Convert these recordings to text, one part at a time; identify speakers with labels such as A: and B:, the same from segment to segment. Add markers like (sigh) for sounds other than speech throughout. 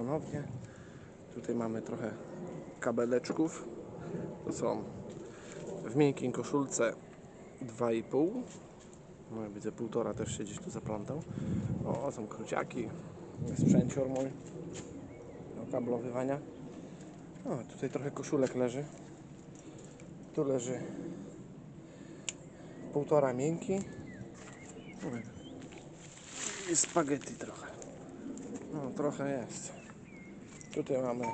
A: ponownie. Tutaj mamy trochę kabeleczków. To są w miękkiej koszulce 2,5. No, widzę półtora też się gdzieś tu zaplątał. O, są kruciaki. Sprzęcior mój do kablowywania. O, tutaj trochę koszulek leży. Tu leży półtora miękki. I spaghetti trochę. No, trochę jest. Tutaj mamy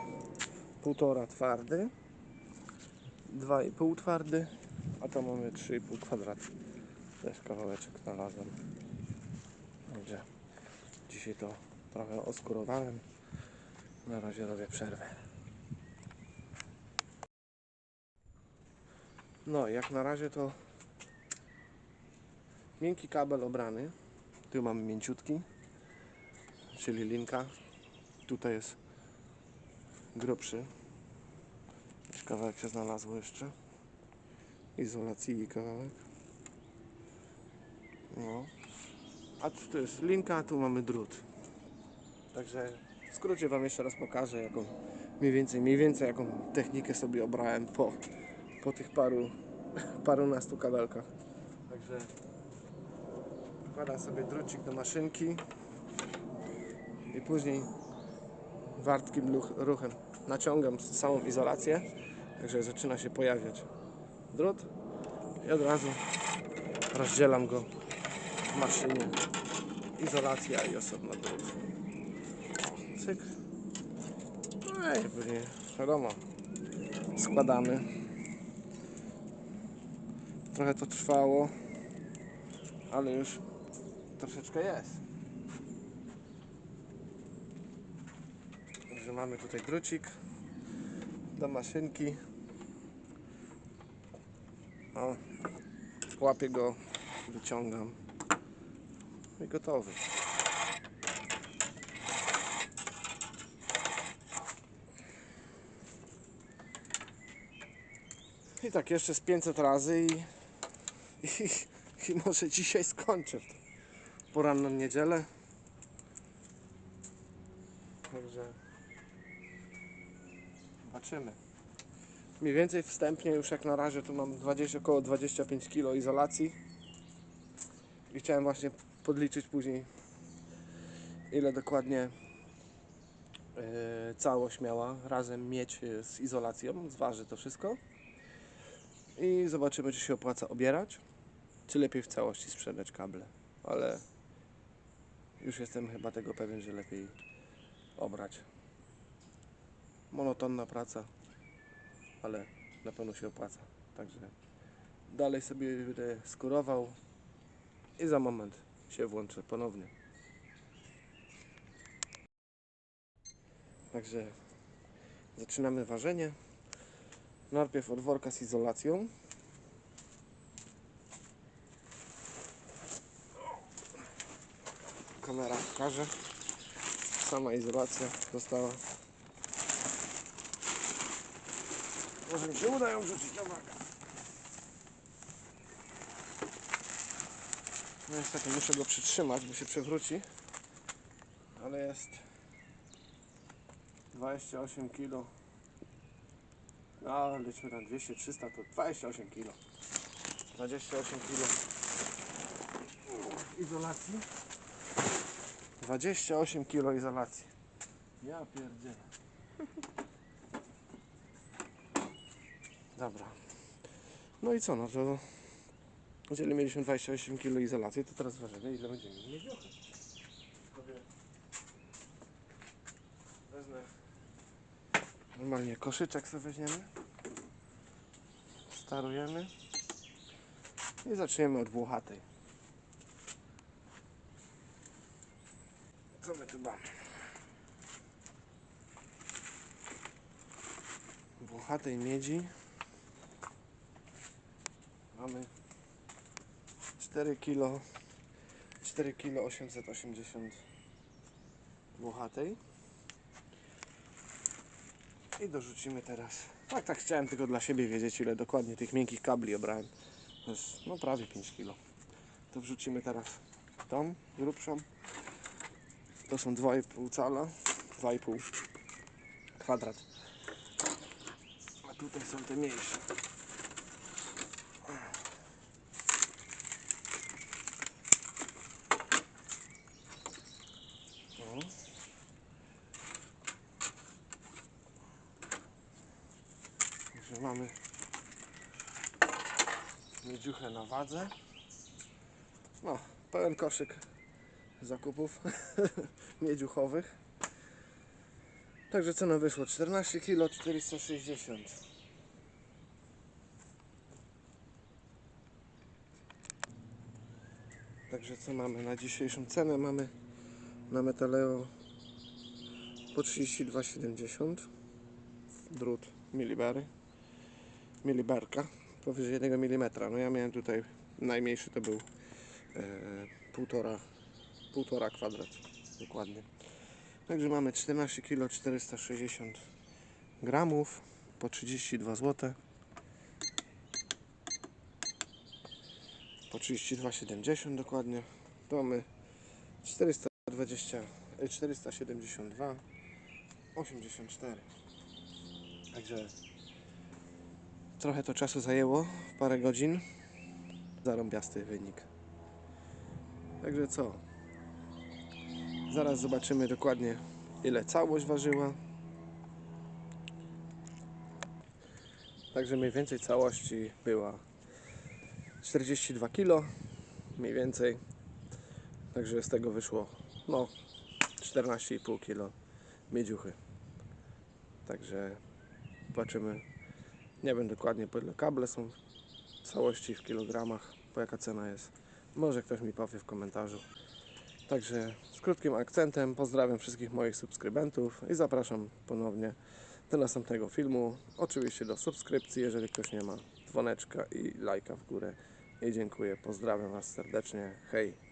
A: półtora twardy, 2,5 twardy, a tam mamy 3,5 kwadrat. Też kawałeczek znalazłem. Także dzisiaj to trochę oskurowałem. Na razie robię przerwę. No, jak na razie to miękki kabel obrany. Tu mamy mięciutki, czyli linka. Tutaj jest grubszy. Jakiś kawałek się znalazło jeszcze. Izolacji kawałek. No. A tu to jest linka, tu mamy drut. Także w skrócie Wam jeszcze raz pokażę, jaką mniej więcej, mniej więcej jaką technikę sobie obrałem po, po tych paru, (laughs) parunastu kabelkach. Także wkładam sobie drucik do maszynki i później wartkim ruchem naciągam całą izolację, także zaczyna się pojawiać drut i od razu rozdzielam go w maszynie. Izolacja i osobno drut. Cyk. No i później wiadomo, składamy. Trochę to trwało, ale już troszeczkę jest. Mamy tutaj drucik do maszynki. O, łapię go, wyciągam i gotowy. I tak jeszcze z 500 razy i, i, i może dzisiaj skończę poranną niedzielę. Także zobaczymy. Mniej więcej wstępnie już jak na razie tu mam 20, około 25 kg izolacji. I chciałem właśnie podliczyć później ile dokładnie e, całość miała razem mieć e, z izolacją. Zważy to wszystko. I zobaczymy czy się opłaca obierać, czy lepiej w całości sprzedać kable. Ale już jestem chyba tego pewien, że lepiej obrać. Monotonna praca, ale na pewno się opłaca. Także dalej sobie będę skurował i za moment się włączę ponownie. Także zaczynamy ważenie. Najpierw od worka z izolacją. Kamera pokaże. Sama izolacja została. Może mi się uda ją wrzucić, uwaga. No niestety muszę go przytrzymać, bo się przewróci. Ale jest 28 kg. No, liczmy na 200-300 to 28 kg. 28 kg izolacji. 28 kg izolacji. Ja pierdzielę. Dobra. No i co, no to jeżeli mieliśmy 28 kg izolacji, to teraz ważymy ile będziemy dziuchy. Sobie Wezmę normalnie koszyczek sobie weźmiemy. Starujemy. I zaczniemy od włochatej. Co my tu mamy? Włochatej miedzi mamy 4 kg 4 kg 880 włochatej. I dorzucimy teraz. Tak tak chciałem tylko dla siebie wiedzieć ile dokładnie tych miękkich kabli obrałem. To jest no prawie 5 kg to wrzucimy teraz tą grubszą. To są 2,5 cala 2,5 kwadrat. A tutaj są te mniejsze. Mamy miedziuchę na wadze. No, pełen koszyk zakupów (laughs) miedziuchowych. Także cena wyszła 14 kg 460. Także co mamy na dzisiejszą cenę? Mamy na Metaleo po 32,70 drut milibery miliberka powyżej 1 mm. No ja miałem tutaj najmniejszy to był e, półtora, półtora kwadrat dokładnie. Także mamy 14 kg 460 gramów po 32 zł. Po 32,70 dokładnie. To mamy 420, e, 472, 84. Także trochę to czasu zajęło, parę godzin. Zarąbiasty wynik. Także co? Zaraz zobaczymy dokładnie ile całość ważyła. Także mniej więcej całości była 42 kg mniej więcej. Także z tego wyszło no 14,5 kg miedziuchy. Także zobaczymy. Nie wiem dokładnie po ile kable są w całości w kilogramach, po jaka cena jest. Może ktoś mi powie w komentarzu. Także z krótkim akcentem pozdrawiam wszystkich moich subskrybentów i zapraszam ponownie do następnego filmu. Oczywiście do subskrypcji, jeżeli ktoś nie ma, dzwoneczka i lajka w górę. I dziękuję, pozdrawiam Was serdecznie. Hej!